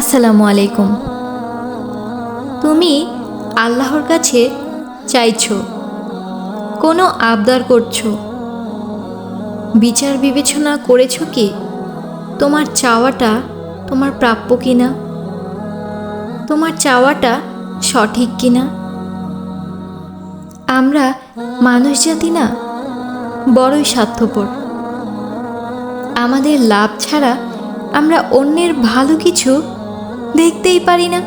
আসসালামু আলাইকুম। তুমি আল্লাহর কাছে চাইছো, কোনো আবদার করছ, বিচার বিবেচনা করেছ কি? তোমার চাওয়াটা তোমার প্রাপ্য কিনা? তোমার চাওয়াটা সঠিক কিনা? আমরা মানুষ জাতি না, বড়ই স্বার্থপর। আমাদের লাভ ছাড়া আমরা অন্যের ভালো কিছু দেখতেই পারি না।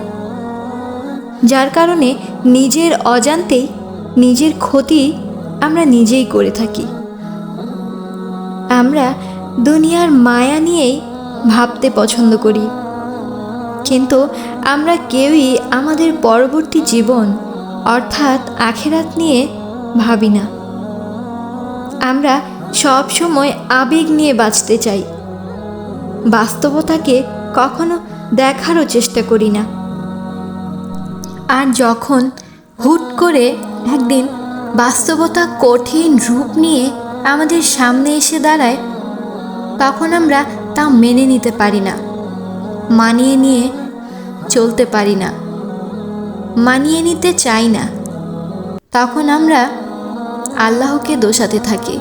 যার কারণে নিজের অজান্তেই নিজের ক্ষতি আমরা নিজেই করে থাকি। আমরা দুনিয়ার মায়া নিয়েই ভাবতে পছন্দ করি। কিন্তু আমরা কেউই আমাদের পরবর্তী জীবন, অর্থাৎ আখেরাত নিয়ে ভাবি না। আমরা সব সময় আবেগ নিয়ে বাঁচতে চাই। বাস্তবতাকে কখনো দেখারও চেষ্টা করি না। আর যখন হুট করে একদিন বাস্তবতা কঠিন রূপ নিয়ে আমাদের সামনে এসে দাঁড়ায়, তখন আমরা তা মেনে নিতে পারি না, মানিয়ে নিয়ে চলতে পারি না, মানিয়ে নিতে চাই না। তখন আমরা আল্লাহকে দোষাতে থাকি।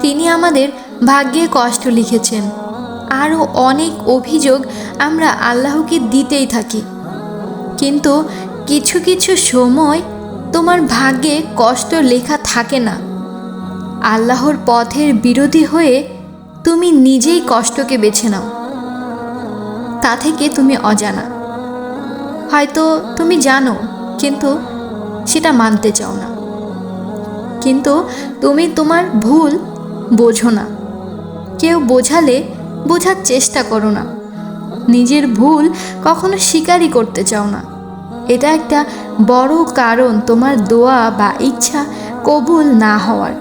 তিনি আমাদের ভাগ্যে কষ্ট লিখেছেন। আরও অনেক অভিযোগ আমরা আল্লাহকে দিতেই থাকি। কিন্তু কিছু কিছু সময় তোমার ভাগ্যে কষ্ট লেখা থাকে না। আল্লাহর পথের বিরোধী হয়ে তুমি নিজেই কষ্টকে বেছে নাও। তা থেকে তুমি অজানা। হয়তো তুমি জানো, কিন্তু সেটা মানতে চাও না। কিন্তু তুমি তোমার ভুল বোঝো না। কেউ বোঝালে বোঝার চেষ্টা করো না। নিজের ভুল কখনো স্বীকারই করতে চাও না। এটা একটা বড় কারণ তোমার দোয়া বা ইচ্ছা কবুল না হওয়ার।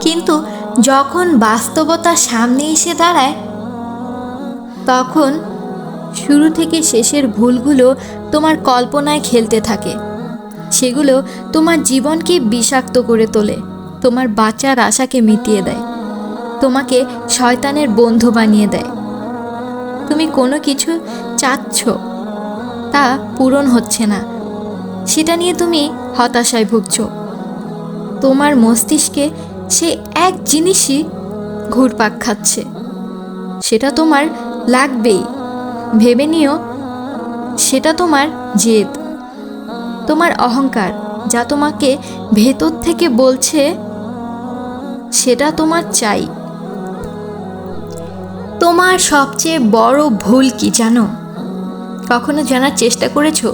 কিন্তু যখন বাস্তবতা সামনে এসে দাঁড়ায়, তখন শুরু থেকে শেষের ভুলগুলো তোমার কল্পনায় খেলতে থাকে। সেগুলো তোমার জীবনকে বিষাক্ত করে তোলে, তোমার বাঁচার আশাকে মিটিয়ে দেয়। তোমাকে শয়তানের বন্ধু বানিয়ে দেয়। তুমি কোনো কিছু চাচ্ছ, তা পূরণ হচ্ছে না। সেটা নিয়ে তুমি হতাশায় ভুগছ। তোমার মস্তিষ্কে সে এক জিনিসই ঘুরপাক খাচ্ছে। সেটা তোমার লাগবেই। ভেবে নিও, সেটা তোমার জেদ। তোমার অহংকার যা তোমাকে ভেতর থেকে বলছে, সেটা তোমার চাই। তোমার সবচেয়ে বড় ভুল কি জানো? কখনো জানার চেষ্টা করেছ?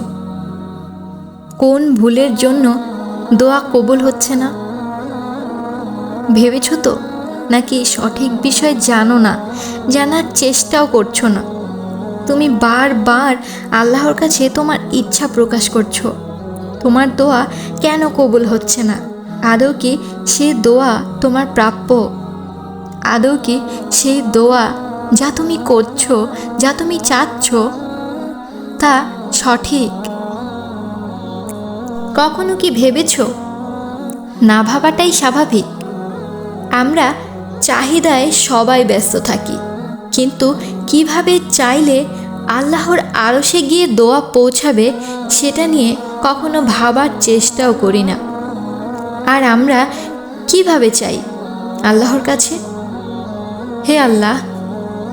কোন ভুলের জন্য দোয়া কবুল হচ্ছে না? ভেবেছো তো? নাকি সঠিক বিষয় জানো না? জানার চেষ্টাও করছ না? তুমি বারবার আল্লাহর কাছে তোমার ইচ্ছা প্রকাশ করছ। তোমার দোয়া কেন কবুল হচ্ছে না? আদৌ কি সে দোয়া তোমার প্রাপ্য? আদৌ কি সেই দোয়া যা তুমি করছ, যা তুমি চাচ্ছ, তা সঠিক। কখনো কি ভেবেছ? না ভাবাটাই স্বাভাবিক। আমরা চাহিদায় সবাই ব্যস্ত থাকি, কিন্তু কীভাবে চাইলে আল্লাহর আরশে গিয়ে দোয়া পৌঁছাবে, সেটা নিয়ে কখনো ভাবার চেষ্টাও করি না। আর আমরা কীভাবে চাই আল্লাহর কাছে? হে আল্লাহ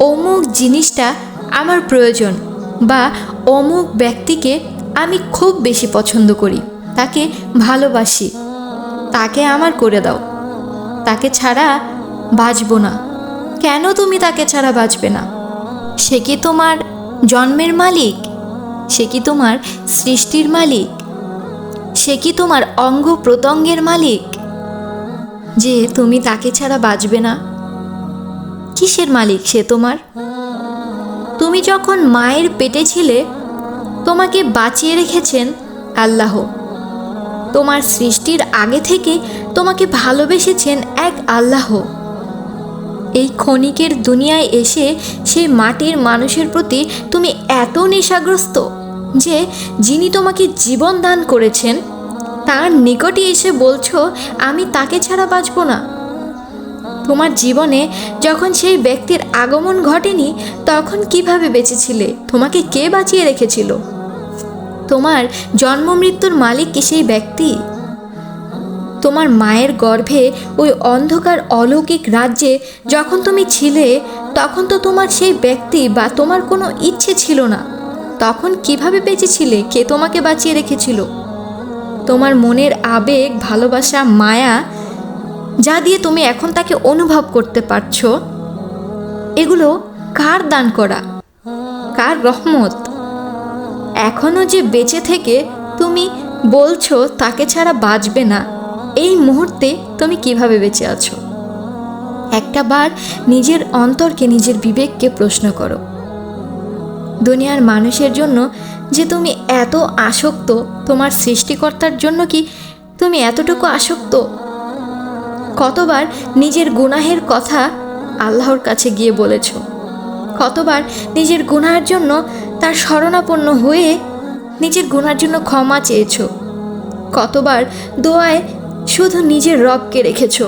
অমুক জিনিসটা আমার প্রয়োজন বা অমুক ব্যক্তিকে আমি খুব বেশি পছন্দ করি। তাকে ভালোবাসি। তাকে আমার করে দাও। তাকে ছাড়া বাঁচব না। কেন তুমি তাকে ছাড়া বাঁচবে না? সে কি তোমার জন্মের মালিক? সে কি তোমার সৃষ্টির মালিক? সে কি তোমার অঙ্গ প্রত্যঙ্গের মালিক? যে তুমি তাকে ছাড়া বাঁচবে না কিসের মালিক সে তোমার? তুমি যখন মায়ের পেটে ছিলে, তোমাকে বাঁচিয়ে রেখেছেন আল্লাহ। তোমার সৃষ্টির আগে থেকে তোমাকে ভালোবেসেছেন এক আল্লাহ। এই ক্ষণিকের দুনিয়ায় এসে সেই মাটির মানুষের প্রতি তুমি এত নেশাগ্রস্ত যে যিনি তোমাকে জীবন দান করেছেন, তার নিকটে এসে বলছো, আমি তাকে ছাড়া বাঁচব না। তোমার জীবনে যখন সেই ব্যক্তির আগমন ঘটেনি, তখন কীভাবে বেঁচেছিলে? তোমাকে কে বাঁচিয়ে রেখেছিল? তোমার জন্ম মৃত্যুর মালিক কি সেই ব্যক্তি? তোমার মায়ের গর্ভে ওই অন্ধকার অলৌকিক রাজ্যে যখন তুমি ছিলে, তখন তো তোমার সেই ব্যক্তি বা তোমার কোনো ইচ্ছে ছিল না। তখন কীভাবে বেঁচেছিলে? কে তোমাকে বাঁচিয়ে রেখেছিল? তোমার মনের আবেগ, ভালোবাসা, মায়া যা দিয়ে তুমি এখন তাকে অনুভব করতে পারছ, এগুলো কার দান করা? কার রহমত? এখনও যে বেঁচে থেকে তুমি বলছো তাকে ছাড়া বাঁচবে না, এই মুহূর্তে তুমি কীভাবে বেঁচে আছো? একটা বার নিজের অন্তরকে, নিজের বিবেককে প্রশ্ন করো। দুনিয়ার মানুষের জন্য যে তুমি এত আসক্ত, তোমার সৃষ্টিকর্তার জন্য কি তুমি এতটুকু আসক্ত? কতবার নিজের গুনাহের কথা আল্লাহর কাছে গিয়ে বলেছ? কতবার নিজের গুনাহের জন্য তার শরণাপন্ন হয়ে নিজের গুনার জন্য ক্ষমা চেয়েছ? কতবার দোয়ায় শুধু নিজের রবকে রেখেছ?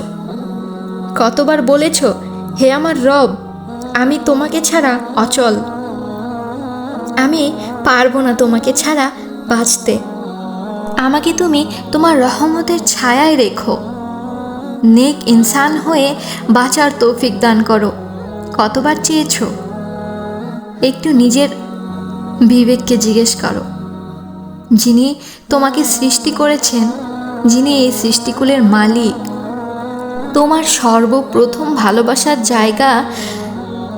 কতবার বলেছ, হে আমার রব, আমি তোমাকে ছাড়া অচল। আমি পারব না তোমাকে ছাড়া বাঁচতে। আমাকে তুমি তোমার রহমতের ছায়ায় রেখো। নেক ইনসান হয়ে বাঁচার তৌফিক দান করো। কতবার চেয়েছ? একটু নিজের বিবেককে জিজ্ঞেস করো। যিনি তোমাকে সৃষ্টি করেছেন, যিনি এই সৃষ্টিকুলের মালিক, তোমার সর্বপ্রথম ভালোবাসার জায়গা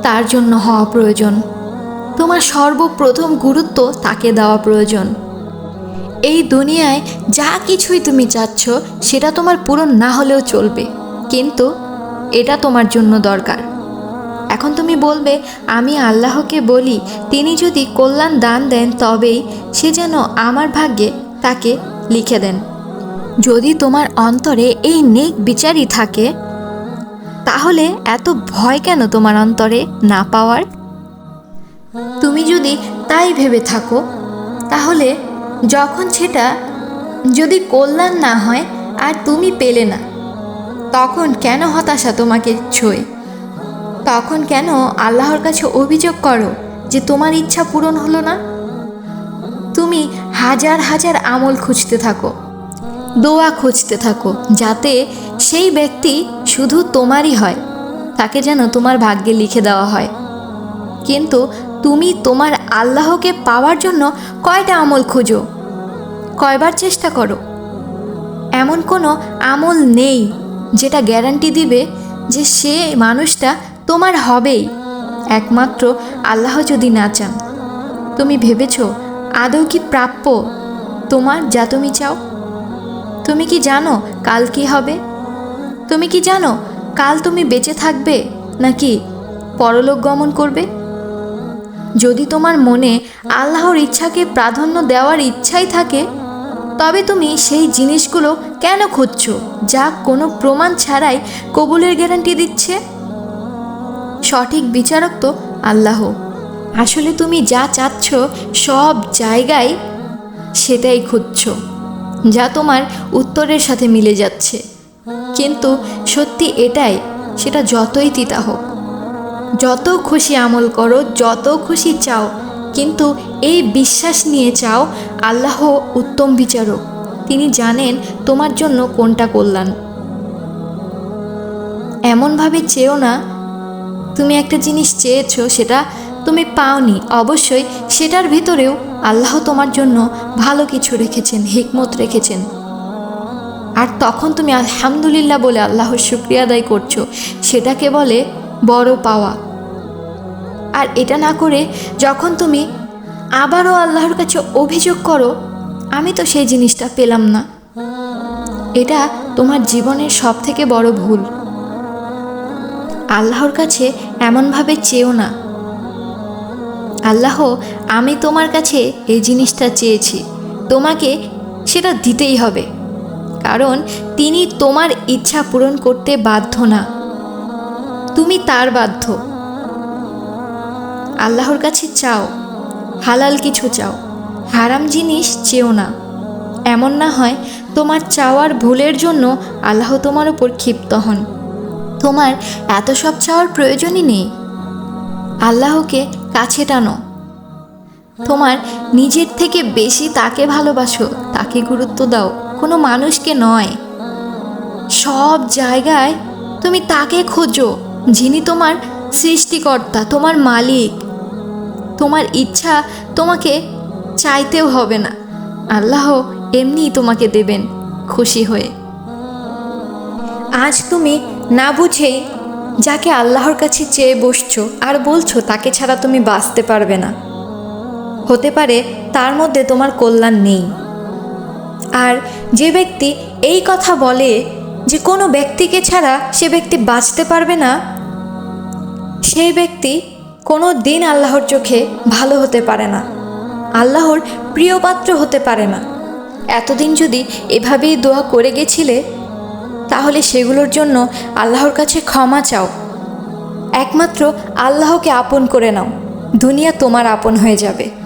তার জন্য হওয়া প্রয়োজন। তোমার সর্বপ্রথম গুরুত্ব তাকে দেওয়া প্রয়োজন। এই দুনিয়ায় যা কিছুই তুমি চাচ্ছ, সেটা তোমার পূরণ না হলেও চলবে। কিন্তু এটা তোমার জন্য দরকার। এখন তুমি বলবে, আমি আল্লাহকে বলি, তিনি যদি কল্যাণ দান দেন, তবেই সে যেন আমার ভাগ্যে তাকে লিখে দেন। যদি তোমার অন্তরে এই নেক বিচারই থাকে, তাহলে এত ভয় কেন তোমার অন্তরে না পাওয়ার? তুমি যদি তাই ভেবে থাকো, তাহলে যখন সেটা যদি কল্যাণ না হয় আর তুমি পেলে না, তখন কেন হতাশা তোমাকে ছোয়? তখন কেন আল্লাহর কাছে অভিযোগ করো যে তোমার ইচ্ছা পূরণ হলো না? তুমি হাজার হাজার আমল খুঁজতে থাকো, দোয়া খুঁজতে থাকো, যাতে সেই ব্যক্তি শুধু তোমারই হয়, তাকে যেন তোমার ভাগ্যে লিখে দেওয়া হয়। কিন্তু তুমি তোমার আল্লাহকে পাওয়ার জন্য কয়টা আমল খুঁজো? কয়বার চেষ্টা করো? এমন কোনো আমল নেই যেটা গ্যারান্টি দিবে যে সে মানুষটা তোমার হবেই। একমাত্র আল্লাহ যদি না চান। তুমি ভেবেছ, আদৌ কি প্রাপ্য তোমার যা তুমি চাও? তুমি কি জানো কাল কি হবে? তুমি কি জানো কাল তুমি বেঁচে থাকবে নাকি পরলোক গমন করবে? যদি তোমার মনে আল্লাহর ইচ্ছাকে প্রাধান্য দেওয়ার ইচ্ছাই থাকে, তবে তুমি সেই জিনিসগুলো কেন খুঁজছো, যা কোনো প্রমাণ ছাড়াই কবুলের গ্যারান্টি দিচ্ছে? সঠিক বিচারক তো আল্লাহ। আসলে তুমি যা চাচ্ছ, সব জায়গায় সেটাই খুঁজছ, যা তোমার উত্তরের সাথে মিলে যাচ্ছে। কিন্তু সত্যি এটাই, সেটা যতই তিতা হোক। যত খুশি আমল করো, যত খুশি চাও, কিন্তু এই বিশ্বাস নিয়ে চাও আল্লাহ উত্তম বিচারক। তিনি জানেন তোমার জন্য কোনটা কল্যাণ। এমনভাবে চেয়েও না, তুমি একটা জিনিস চেয়েছো, সেটা তুমি পাওনি। অবশ্যই সেটার ভিতরেও আল্লাহ তোমার জন্য ভালো কিছু রেখেছেন, হিকমত রেখেছেন। আর তখন তুমি আলহামদুলিল্লাহ বলে আল্লাহর শুক্রিয়া আদায় করছ। সেটাকে বলে বড় পাওয়া। আর এটা না করে যখন তুমি আবারও আল্লাহর কাছে অভিযোগ করো, আমি তো সেই জিনিসটা পেলাম না। এটা তোমার জীবনের সব থেকে বড় ভুল। আল্লাহর কাছে এমনভাবে চেয়েও না। আল্লাহ, আমি তোমার কাছে এই জিনিসটা চেয়েছি। তোমাকে সেটা দিতেই হবে। কারণ তিনি তোমার ইচ্ছা পূরণ করতে বাধ্য না। তুমি তার বাধ্য। আল্লাহর কাছে চাও, হালাল কিছু চাও। হারাম জিনিস চেও না। এমন না হয় তোমার চাওয়ার ভুলের জন্য আল্লাহ তোমার উপর ক্ষিপ্ত হন। তোমার এত সব চাওয়ার প্রয়োজনই নেই। আল্লাহকে কাছে টানো। তোমার নিজের থেকে বেশি তাকে ভালোবাসো, তাকে গুরুত্ব দাও। কোনো মানুষকে নয়। সব জায়গায় তুমি তাকে খোঁজো। যিনি তোমার সৃষ্টিকর্তা, তোমার মালিক। তোমার ইচ্ছা তোমাকে চাইতেও হবে না। আল্লাহ এমনিই তোমাকে দেবেন খুশি হয়ে। আজ তুমি না বুঝেই যাকে আল্লাহর কাছে চেয়ে বসছো আর বলছো, তাকে ছাড়া তুমি বাঁচতে পারবে না। হতে পারে তার মধ্যে তোমার কল্যাণ নেই। আর যে ব্যক্তি এই কথা বলে যে কোনো ব্যক্তিকে ছাড়া সে ব্যক্তি বাঁচতে পারবে না সেই ব্যক্তি কোনো দিন আল্লাহর চোখে ভালো হতে পারে না। আল্লাহর প্রিয় পাত্র হতে পারে না। এতদিন যদি এভাবেই দোয়া করে গেছিলে, তাহলে সেগুলোর জন্য আল্লাহর কাছে ক্ষমা চাও। একমাত্র আল্লাহকে আপন করে নাও। দুনিয়া তোমার আপন হয়ে যাবে।